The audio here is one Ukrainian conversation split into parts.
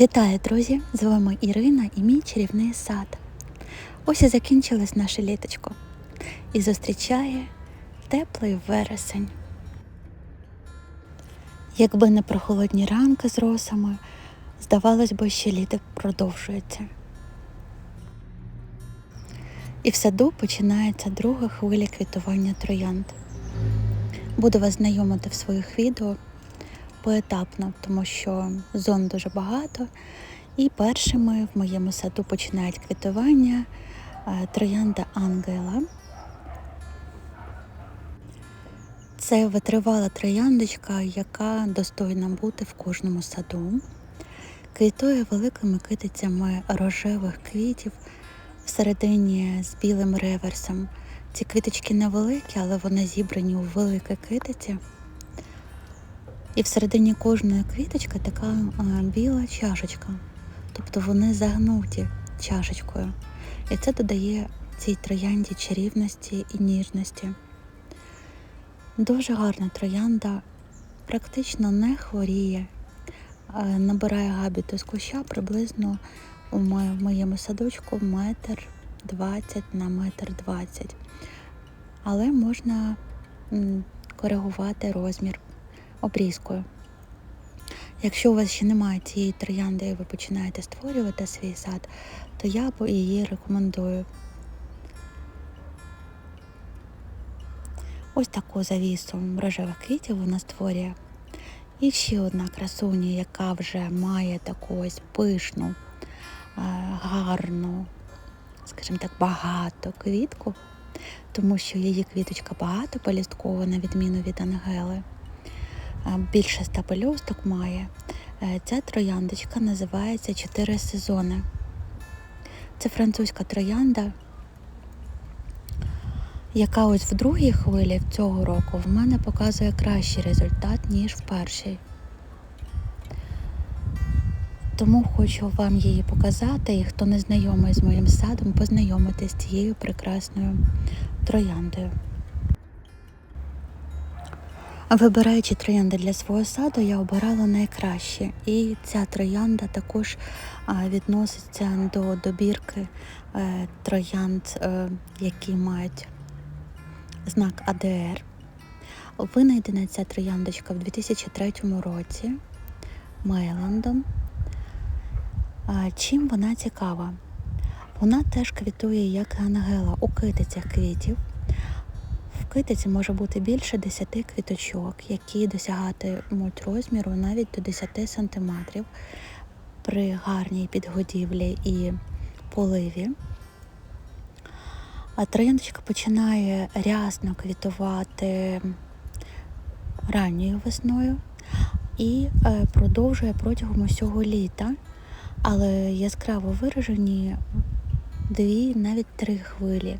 Вітаю, друзі! З вами Ірина і мій чарівний сад. Ось і закінчилось наше літочко. І зустрічає теплий вересень. Якби не прохолодні ранки з росами, здавалось би, що літо продовжується. І в саду починається друга хвиля квітування троянд. Буду вас знайомити в своїх відео поетапно, тому що зон дуже багато. І першими в моєму саду починають квітування е, троянда Ангела. Це витривала трояндочка, яка достойна бути в кожному саду. Квітує великими китицями рожевих квітів всередині з білим реверсом. Ці квіточки невеликі, але вони зібрані у великій китиці. І всередині кожної квіточки така а, біла чашечка. Тобто вони загнуті чашечкою. І це додає цій троянді чарівності і ніжності. Дуже гарна троянда, практично не хворіє, а, набирає габіту з куща приблизно у моєму садочку метр 20 на метр 20. Але можна коригувати розмір обрізкою. Якщо у вас ще немає цієї троянди і ви починаєте створювати свій сад, то я б її рекомендую. Ось таку завісу рожевих квітів вона створює. І ще одна красуня, яка вже має таку ось пишну, е, гарну, скажімо так, багато квітку, тому що її квіточка багато полісткова, на відміну від Ангели. Більше ста пелюсток має. Е, Ця трояндочка називається Чотири сезони. Це французька троянда, яка ось в другій хвилі цього року в мене показує кращий результат, ніж в першій. Тому хочу вам її показати, і хто не знайомий з моїм садом, познайомитись з цією прекрасною трояндою. Вибираючи троянди для свого саду, я обирала найкраще. І ця троянда також відноситься до добірки е, троянд, е, які мають знак АДР. Винайдена ця трояндочка в 2003 році Мейлендом. А, Чим вона цікава? Вона теж квітує як ангела у китицях квітів. В китиці може бути більше 10 квіточок, які досягатимуть розміру навіть до 10 см при гарній підгодівлі і поливі. А трояндочка починає рясно квітувати ранньою весною і е, продовжує протягом усього літа, але яскраво виражені дві, навіть три хвилі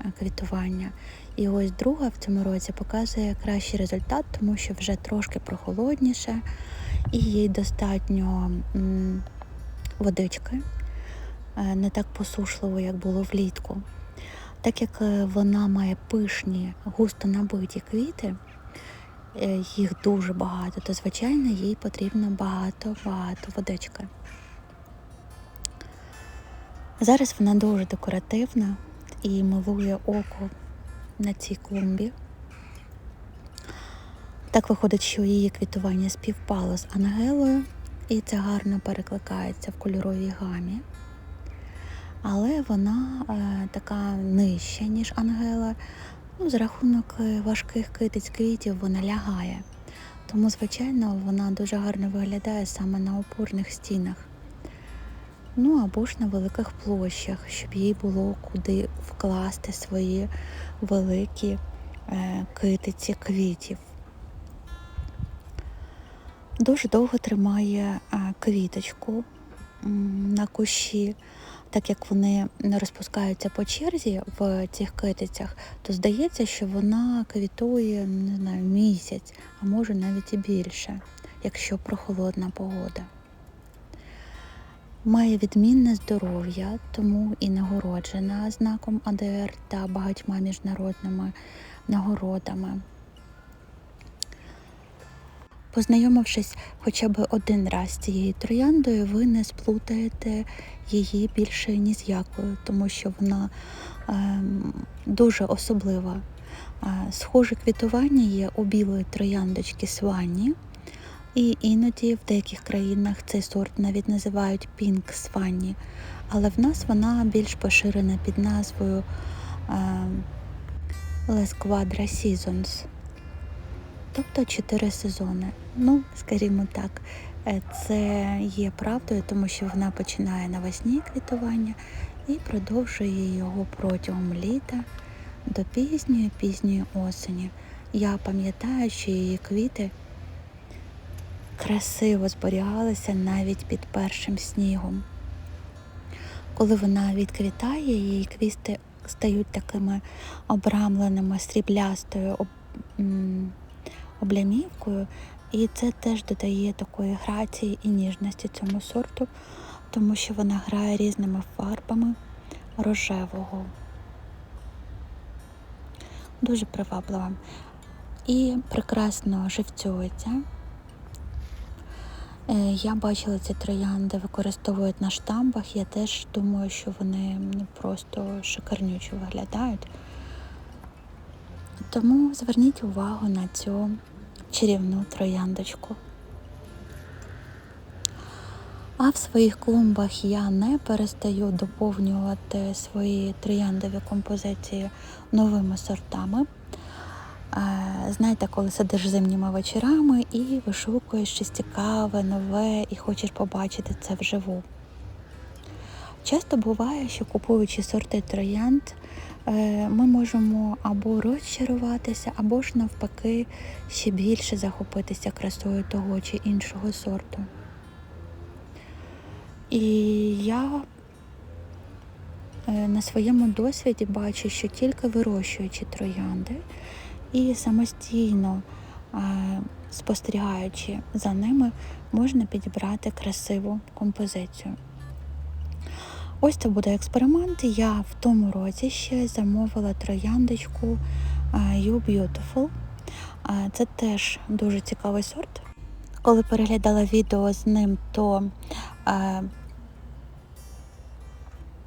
е, квітування. І ось друга в цьому році показує кращий результат, тому що вже трошки прохолодніше і їй достатньо водички, е, не так посушливо, як було влітку. Так як е, вона має пишні, густо набиті квіти, е, їх дуже багато, то звичайно їй потрібно багато-багато водички. Зараз вона дуже декоративна і милує око на цій клумбі. Так виходить, що її квітування співпало з Ангелою, і це гарно перекликається в кольоровій гамі. Але вона е, така нижча, ніж Ангела. Ну, з рахунок е, важких китиць квітів вона лягає. Тому, звичайно, вона дуже гарно виглядає саме на опорних стінах. Ну або ж на великих площах, щоб їй було куди вкласти свої великі е, китиці квітів. Дуже довго тримає е, квіточку на кущі, так як вони не розпускаються по черзі в цих китицях, то здається, що вона квітує не знаю, місяць, а може навіть і більше, якщо прохолодна погода. Має відмінне здоров'я, тому і нагороджена знаком АДР та багатьма міжнародними нагородами. Познайомившись хоча б один раз з цією трояндою, ви не сплутаєте її більше ні з якою, тому що вона ем, дуже особлива. Е, Схоже квітування є у білої трояндочки сванні, і іноді в деяких країнах цей сорт навіть називають пінк сванні, але в нас вона більш поширена під назвою ем, Les Quadra Seasons, тобто 4 сезони. Ну, скажімо так, е, це є правдою, тому що вона починає навесні квітування і продовжує його протягом літа до пізньої пізньої осені. Я пам'ятаю, що її квіти красиво зберігалися навіть під першим снігом. Коли вона відквітає, її квісти стають такими обрамленими сріблястою об, облямівкою, і це теж додає такої грації і ніжності цьому сорту, тому що вона грає різними фарбами рожевого. Дуже приваблива. І прекрасно живцюється. Е, Я бачила ці троянди використовують на штамбах. Я теж думаю, що вони ну, просто шикарнючо виглядають. Тому зверніть увагу на цю чарівну трояндочку. А в своїх клумбах я не перестаю доповнювати свої трояндові композиції новими сортами. Знаєте, коли сидиш зимніми вечорами і вишукуєш щось цікаве, нове і хочеш побачити це вживу. Часто буває, що купуючи сорти троянд, е, ми можемо або розчаруватися, або ж навпаки ще більше захопитися красою того чи іншого сорту. І я е, на своєму досвіді бачу, що тільки вирощуючи троянди і самостійно е, спостерігаючи за ними, можна підібрати красиву композицію. Ось це буде експеримент. Я в тому році ще замовила трояндочку е, You Beautiful. Е, Це теж дуже цікавий сорт. Коли переглядала відео з ним, то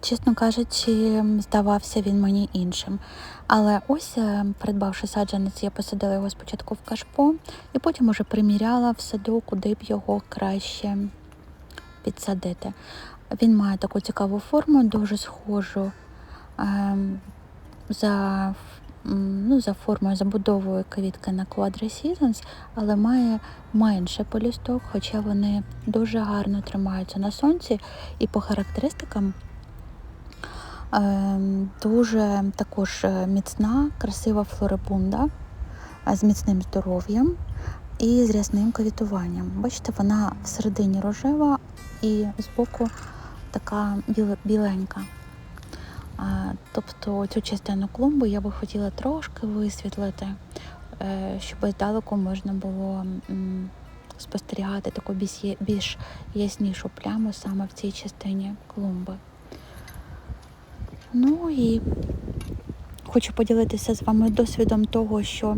Чесно кажучи, здавався він мені іншим. Але ось, е, придбавши саджанець, я посадила його спочатку в кашпо і потім уже приміряла в саду, куди б його краще підсадити. Він має таку цікаву форму, дуже схожу ем, за, ну, за формою забудовою квітки на Quadra Seasons, але має менше полісток, хоча вони дуже гарно тримаються на сонці і по характеристикам. Ем, Дуже також е, міцна, красива флорибунда е, з міцним здоров'ям і з рясним квітуванням. Бачите, вона всередині рожева і збоку така біленька. Тобто цю частину клумби я би хотіла трошки висвітлити, е, щоб здалеку можна було спостерігати таку більш яснішу пляму саме в цій частині клумби. Ну і хочу поділитися з вами досвідом того, що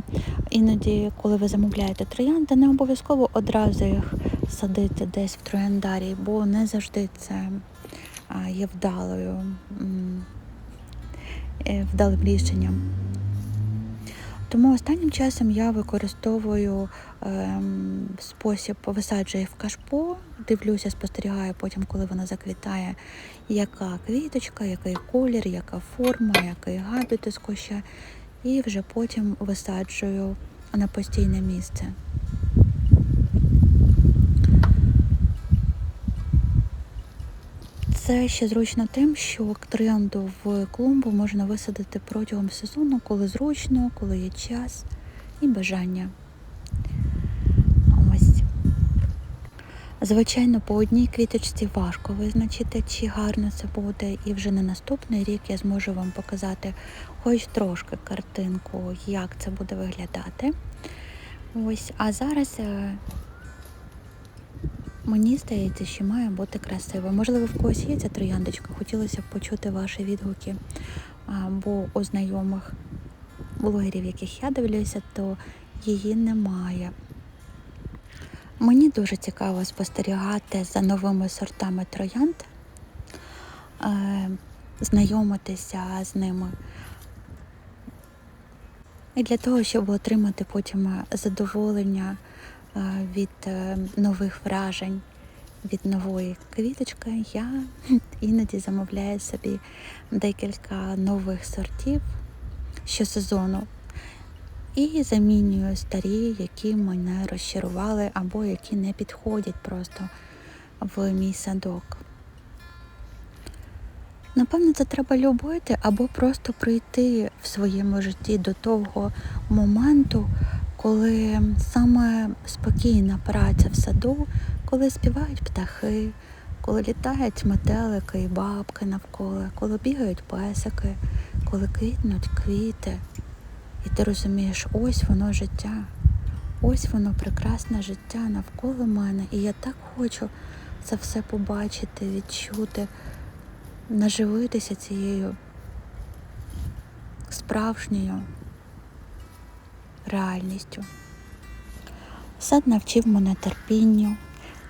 іноді, коли ви замовляєте троянди, не обов'язково одразу їх садити десь в трояндарі, бо не завжди це є вдалою, е, вдалим рішенням. Тому останнім часом я використовую ем, спосіб висаджую в кашпо, дивлюся, спостерігаю потім, коли вона заквітає, яка квіточка, який колір, яка форма, який габітус куща, і вже потім висаджую на постійне місце. Це ще зручно тим, що троянду в клумбу можна висадити протягом сезону, коли зручно, коли є час і бажання. Звичайно, по одній квіточці важко визначити, чи гарно це буде, і вже на наступний рік я зможу вам показати хоч трошки картинку, як це буде виглядати. Ось, а зараз е, мені здається, що має бути красиво. Можливо, в когось є ця трояндочка, хотілося б почути ваші відгуки, бо у знайомих блогерів, яких я дивлюся, то її немає. Мені дуже цікаво спостерігати за новими сортами троянд, е, знайомитися з ними. І для того, щоб отримати потім задоволення від е, нових вражень, від нової квіточки, я іноді замовляю собі декілька нових сортів щосезону і замінюю старі, які мене розчарували або які не підходять просто в мій садок. Напевно, це треба любити або просто прийти в своєму житті до того моменту, коли саме спокійна праця в саду, коли співають птахи, коли літають метелики і бабки навколо, коли бігають песики, коли квітнуть квіти. І ти розумієш, ось воно життя, ось воно прекрасне життя навколо мене. І я так хочу це все побачити, відчути, наживитися цією справжньою реальністю. Сад навчив мене терпінню,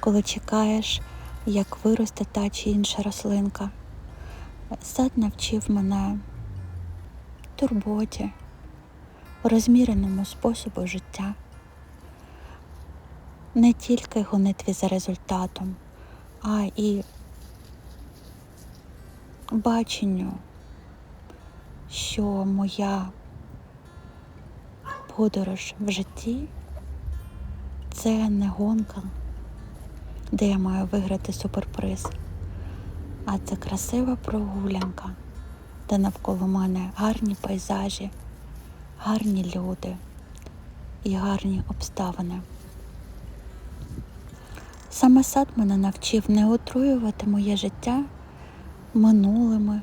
коли чекаєш, як виросте та чи інша рослинка. Сад навчив мене турботі розміреному способу життя, не тільки гонитві за результатом, а і баченню, що моя подорож в житті це не гонка, де я маю виграти суперприз, а це красива прогулянка, де навколо мене гарні пейзажі гарні люди і гарні обставини. Саме сад мене навчив не отруювати моє життя минулими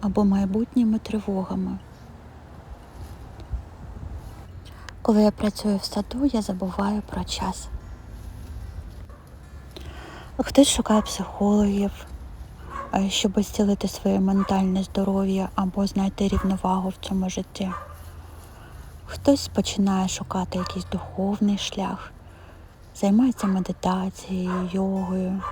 або майбутніми тривогами. Коли я працюю в саду, я забуваю про час. Хтось шукає психологів, е, щоб зцілити своє ментальне здоров'я або знайти рівновагу в цьому житті. Хтось починає шукати якийсь духовний шлях, займається медитацією, йогою.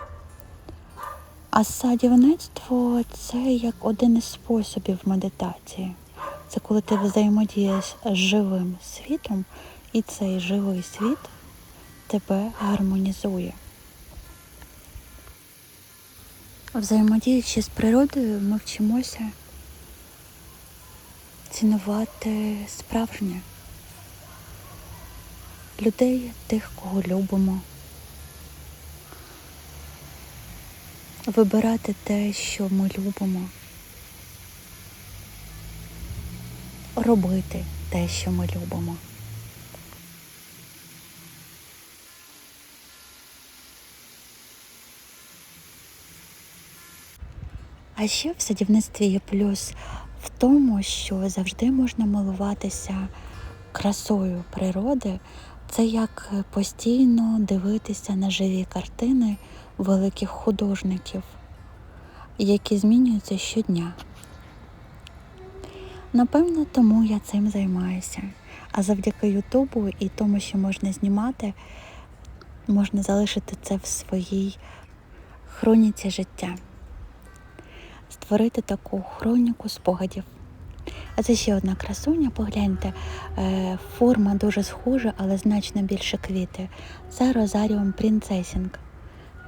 А садівництво це як один із способів медитації. Це коли ти взаємодієш з живим світом, і цей живий світ тебе гармонізує. Взаємодіючи з природою, ми вчимося цінувати справжнє. Людей, тих, кого любимо, вибирати те, що ми любимо, робити те, що ми любимо. А ще в садівництві є плюс в тому, що завжди можна милуватися красою природи. Це як постійно дивитися на живі картини великих художників, які змінюються щодня. Напевно, тому я цим займаюся. А завдяки Ютубу і тому, що можна знімати, можна залишити це в своїй хроніці життя створити таку хроніку спогадів. А це ще одна красуня, погляньте, е, форма дуже схожа, але значно більше квіти. Це Розаріум Принцесінг.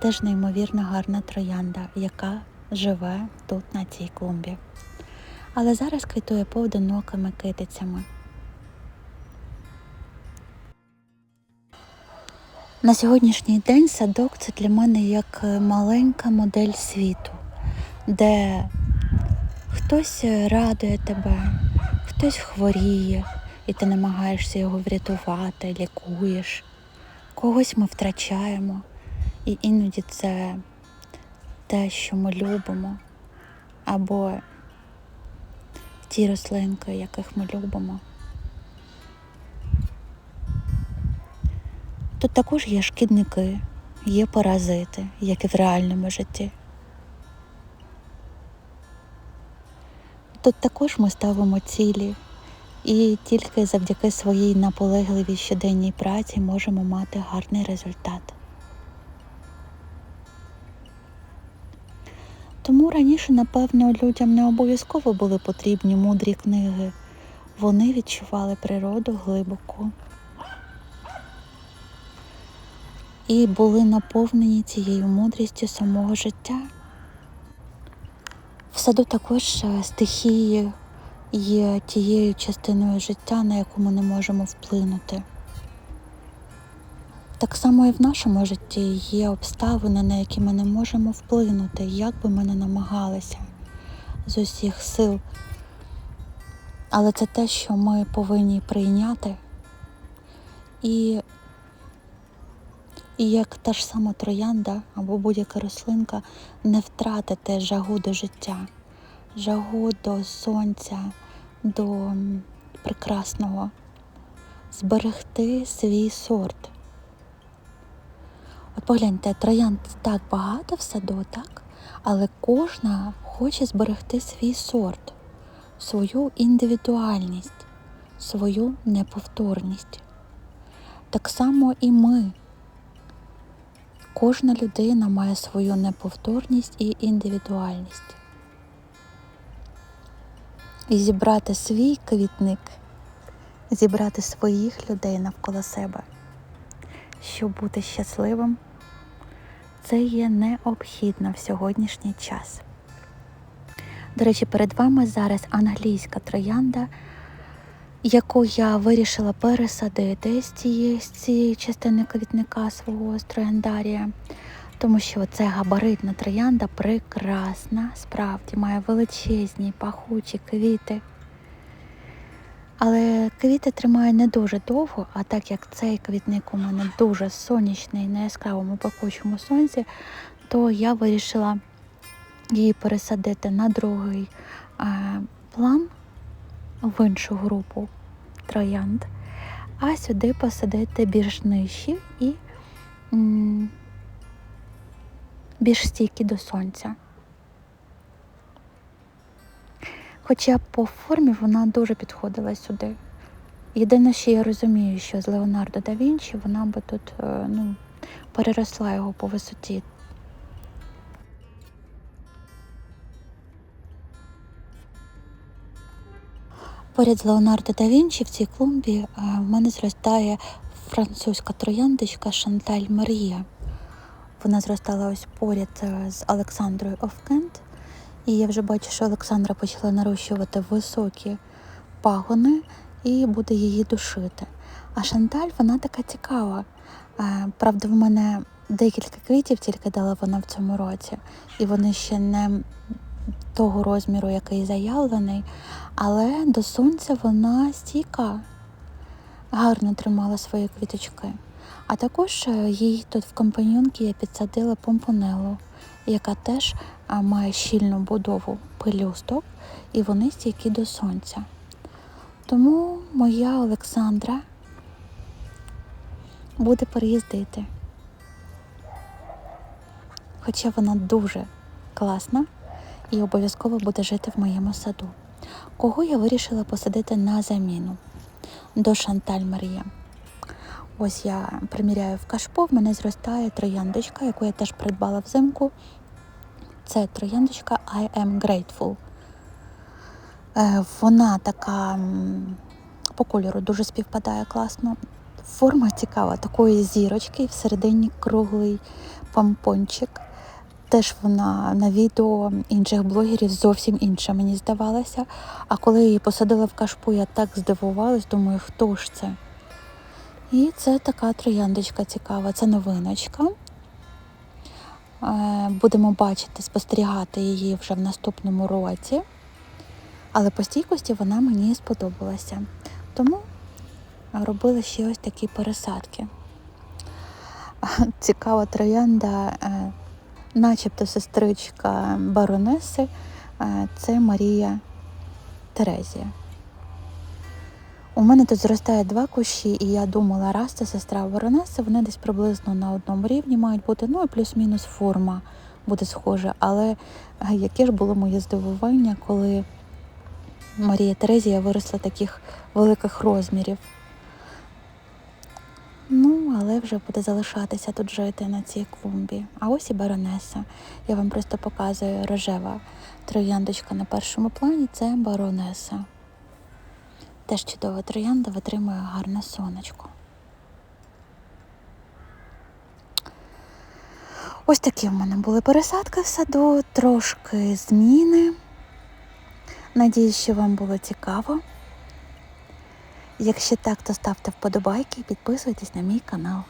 Теж неймовірно гарна троянда, яка живе тут на цій клумбі. Але зараз квітує поодинокими китицями. На сьогоднішній день садок це для мене як маленька модель світу де хтось радує тебе, хтось хворіє, і ти намагаєшся його врятувати, лікуєш. Когось ми втрачаємо, і іноді це те, що ми любимо, або ті рослинки, яких ми любимо. Тут також є шкідники, є паразити, як і в реальному житті. Тут також ми ставимо цілі, і тільки завдяки своїй наполегливій щоденній праці можемо мати гарний результат. Раніше, напевно, людям не обов'язково були потрібні мудрі книги. Вони відчували природу глибоко і були наповнені цією мудрістю самого життя. В саду також е, стихії є тією частиною життя, на яку ми не можемо вплинути. Так само і в нашому житті є обставини, на які ми не можемо вплинути, як би ми не намагалися з усіх сил. Але це те, що ми повинні прийняти. І, і як та ж сама троянда або будь-яка рослинка не втратити жагу до життя, жагу до сонця, до прекрасного, зберегти свій сорт. Погляньте, троянд так багато в саду, так? Але кожна хоче зберегти свій сорт, свою індивідуальність, свою неповторність. Так само і ми. Кожна людина має свою неповторність і індивідуальність. І зібрати свій квітник, зібрати своїх людей навколо себе, щоб бути щасливим, це є необхідно в сьогоднішній час. До речі, перед вами зараз англійська троянда, яку я вирішила пересадити з цієї, з цієї частини квітника свого з трояндарія, тому що це габаритна троянда прекрасна, справді має величезні пахучі квіти. Але квіти тримає не дуже довго, а так як цей квітник у мене дуже сонячний на яскравому пекучому сонці, то я вирішила її пересадити на другий е, план в іншу групу троянд, а сюди посадити більш нижчі і більш стійкі до сонця. Хоча по формі вона дуже підходила сюди. Єдине, що я розумію, що з Леонардо да Вінчі вона би тут е, ну, переросла його по висоті. Поряд з Леонардо да Вінчі в цій клумбі е, в мене зростає французька трояндочка Шанталь Марія. Вона зростала ось поряд е, з Олександрою Овкент. І я вже бачу, що Олександра почала нарощувати високі пагони і буде її душити. А Шанталь, вона така цікава. Е, Правда, в мене декілька квітів тільки дала вона в цьому році, і вони ще не того розміру, який заявлений, але до сонця вона стійка, гарно тримала свої квіточки. А також е, їй тут в компаньонки я підсадила помпонелу, яка теж має щільну будову пелюсток, і вони стійкі до сонця. Тому моя Олександра буде переїздити. Хоча вона дуже класна і обов'язково буде жити в моєму саду. Кого я вирішила посадити на заміну до Шанталь Марія. Ось я приміряю в кашпо, в мене зростає трояндочка, яку я теж придбала взимку. Це трояндочка I am grateful. Е, Вона така по кольору дуже співпадає класно. Форма цікава, такої зірочки, всередині круглий помпончик. Теж вона на відео інших блогерів зовсім інша, мені здавалася. А коли її посадила в кашпу, я так здивувалась, думаю, хто ж це? І це така трояндочка цікава, це новиночка. Е, Будемо бачити, спостерігати її вже в наступному році. Але по стійкості вона мені сподобалася. Тому робила ще ось такі пересадки. Цікава троянда, е, начебто сестричка баронеси, е, це Марія Терезія. У мене тут зростає два кущі, і я думала, раз це сестра баронеси, вони десь приблизно на одному рівні мають бути, ну і плюс-мінус форма буде схожа. Але е, яке ж було моє здивування, коли Марія Терезія виросла таких великих розмірів. Ну, але вже буде залишатися тут жити на цій клумбі. А ось і баронеса. Я вам просто показую рожева трояндочка на першому плані це баронеса. Теж чудова троянда витримує гарне сонечко. Ось такі в мене були пересадки в саду, трошки зміни. Надіюсь, що вам було цікаво. Якщо так, то ставте вподобайки і підписуйтесь на мій канал.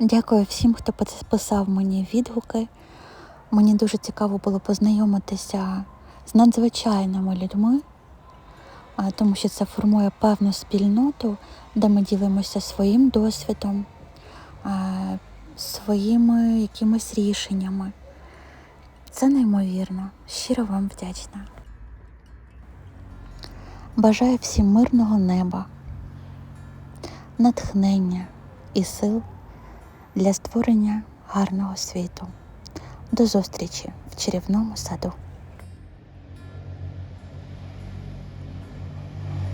Дякую всім, хто писав мені відгуки. Мені дуже цікаво було познайомитися з надзвичайними людьми, тому що це формує певну спільноту, де ми ділимося своїм досвідом, своїми якимись рішеннями. Це неймовірно. Щиро вам вдячна. Бажаю всім мирного неба, натхнення і сил для створення гарного світу. До зустрічі в чарівному саду.